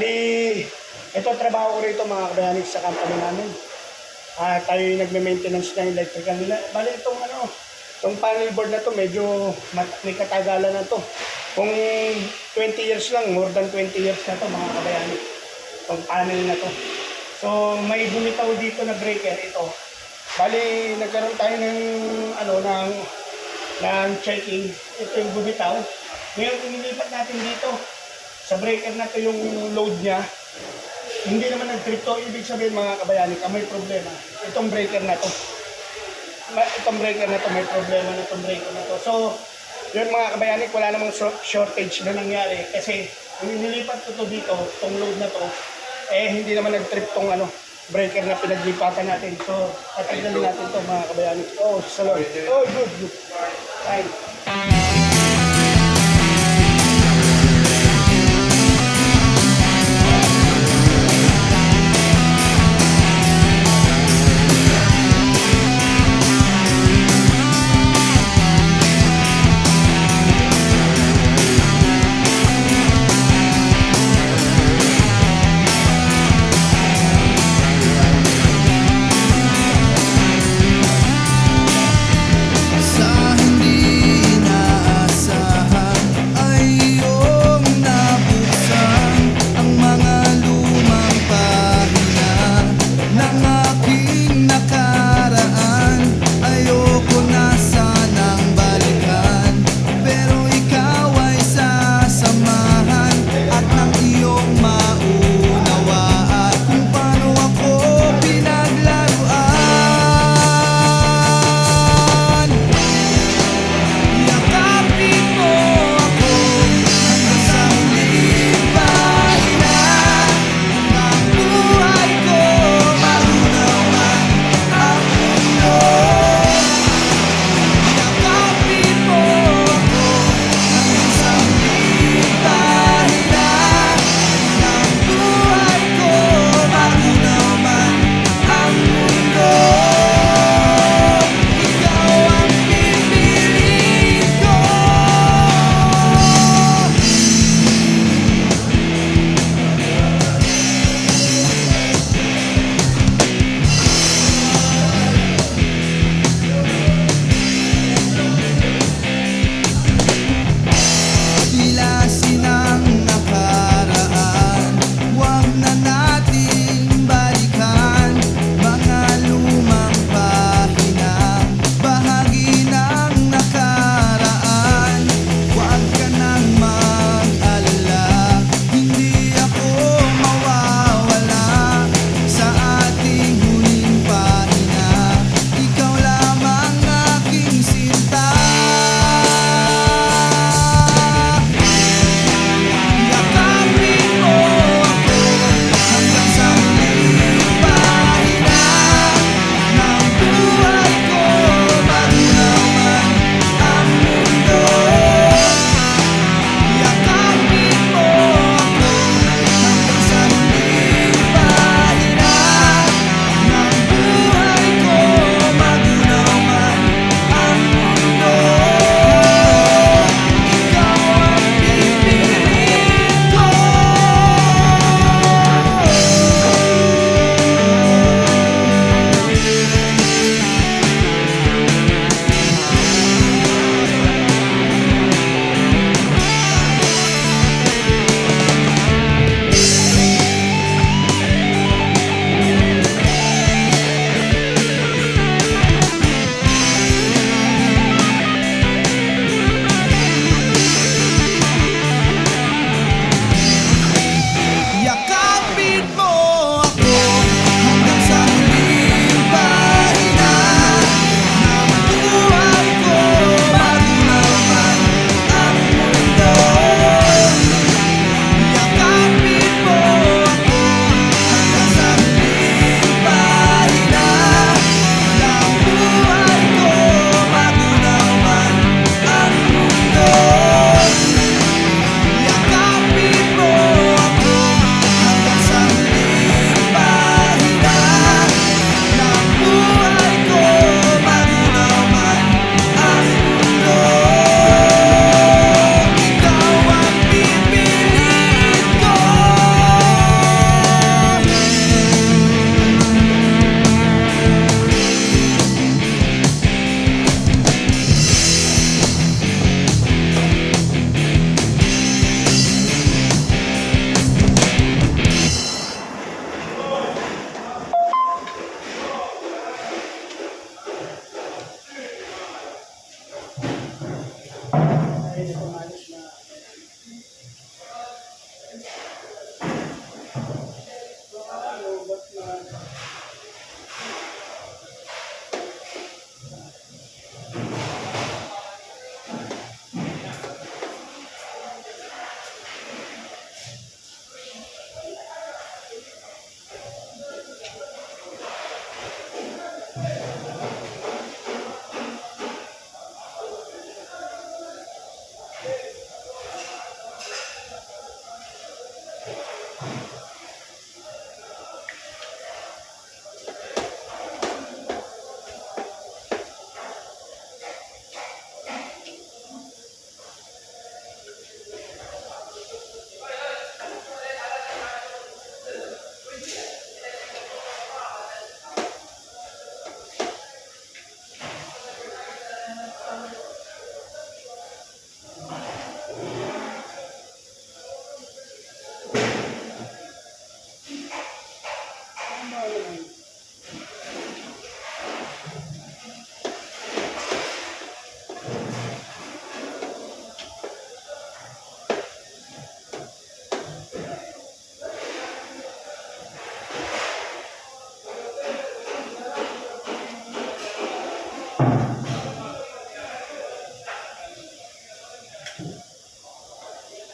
Bali, ito trabaho ko rito mga kabayanig sa company namin. Ah, tayo yung nagme-maintenance ng electrical nila. Bali, itong ano, itong panel board na to, medyo mat- may katagalan na to. Kung 20 years lang, more than 20 years na to mga kabayanig. Itong panel na to. So, may bumitaw dito na breaker ito. Bali, nagkaroon tayo ng, ano, ng, ng checking. Ito yung bumitaw. Ngayon, inilipat natin dito. Sa breaker na to yung load niya. Hindi naman nag-trip to. Ibig sabihin mga kabayani, ka may problema. Itong breaker na to. Itong breaker na to, may problema na itong breaker na to. So, yun mga kabayani, wala namang shor- shortage na nangyari. Kasi, kung inilipat ko to dito, itong load na to, eh, hindi naman nag-trip tong ano, breaker na pinaglipatan natin. So, tatanggalin natin to mga kabayani. Oh, salon. Oh, good, good. Fine.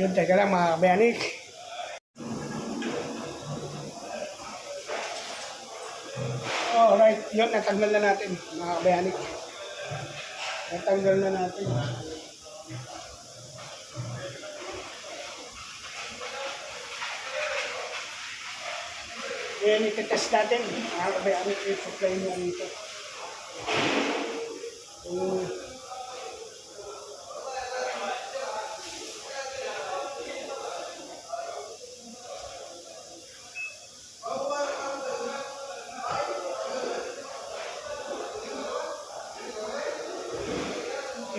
Yun, teka lang mga kabayanik. Alright, yun, natanggal na natin mga kabayanik. Natanggal na natin. Yan, itetest natin. Mga kabayanik, yung supply mo nito.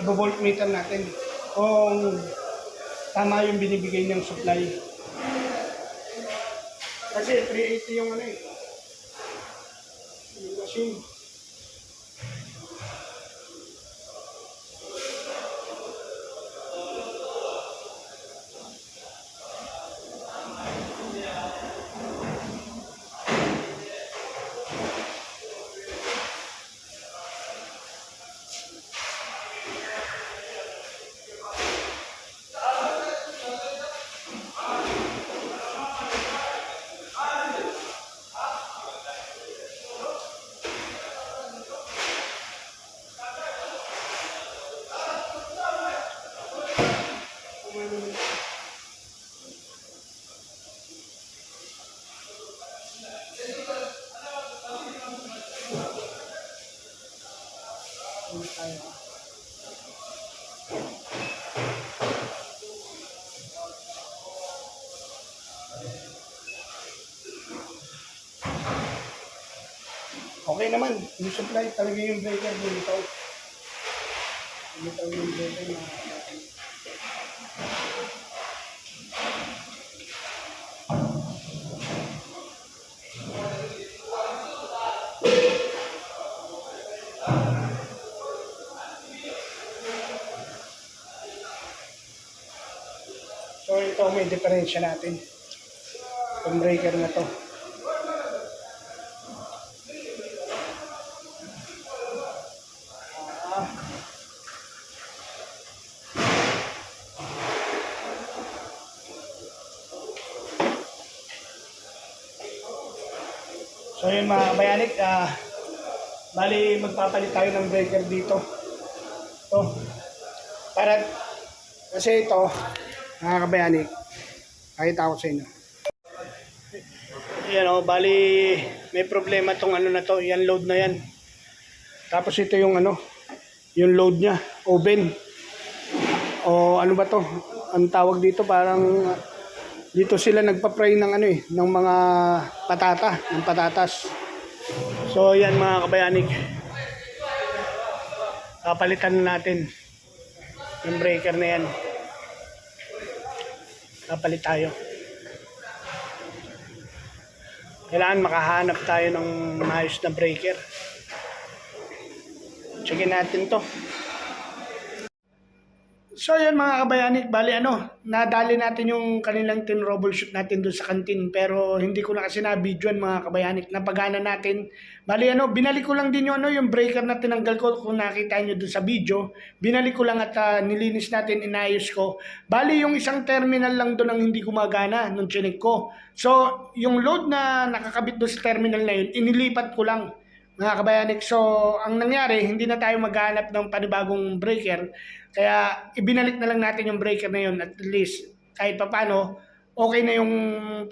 I-voltmeter natin kung tama yung binibigay niyang supply. Kasi 380 yung ano eh. Yung machine. Okay naman, yung supply talaga yung breaker bumitaw. Bumitaw yung breaker na So ito may diferensya natin. Yung breaker na to. So yun mga kabayanik, ah, bali magpapalit tayo ng breaker dito. To. Para, kasi ito, mga kabayanik, pakita ko sa inyo. Yan o, bali may problema tong ano na to, yan load na yan. Tapos ito yung ano, yung load niya, oven. O ano ba to? Ang tawag dito parang uh, dito sila nagpa-fry ng ano eh, ng mga patata, ng patatas. So yan mga kabayanig. Papalitan na natin yung breaker na yan. Kapalit tayo. Kailangan makahanap tayo ng maayos na breaker. Checkin natin to. So yun mga kabayanik, bali ano, nadali natin yung kanilang tin troubleshoot natin doon sa kantin pero hindi ko na kasi na-videoan mga kabayanik, napagana natin. Bali ano, binalik ko lang din yung ano, yung breaker na tinanggal ko kung nakita nyo doon sa video. Binalik ko lang at ah, nilinis natin, inayos ko. Bali yung isang terminal lang doon ang hindi gumagana nung chinik ko. So yung load na nakakabit doon sa terminal na yun, inilipat ko lang mga kabayanik. So, ang nangyari, hindi na tayo maghanap ng panibagong breaker. Kaya, ibinalik na lang natin yung breaker na yun. At least, kahit papano, okay na yung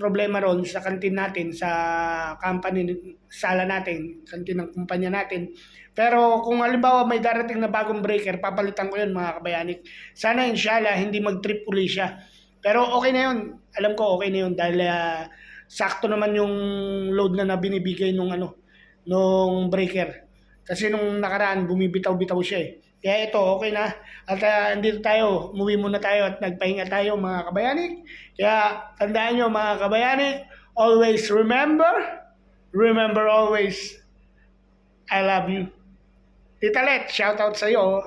problema ron sa kantin natin, sa company, sala natin, kantin ng kumpanya natin. Pero kung halimbawa may darating na bagong breaker, papalitan ko yun mga kabayanik. Sana inshallah, hindi mag-trip uli siya. Pero okay na yun. Alam ko okay na yun dahil ah, sakto naman yung load na, na binibigay nung ano, nung breaker. Kasi nung nakaraan, bumibitaw-bitaw siya eh. Kaya ito, okay na. At uh, andito tayo, umuwi muna tayo at nagpahinga tayo mga kabayanik. Kaya tandaan nyo mga kabayanik, always remember, remember always, I love you. Tita Let, shout out sa iyo.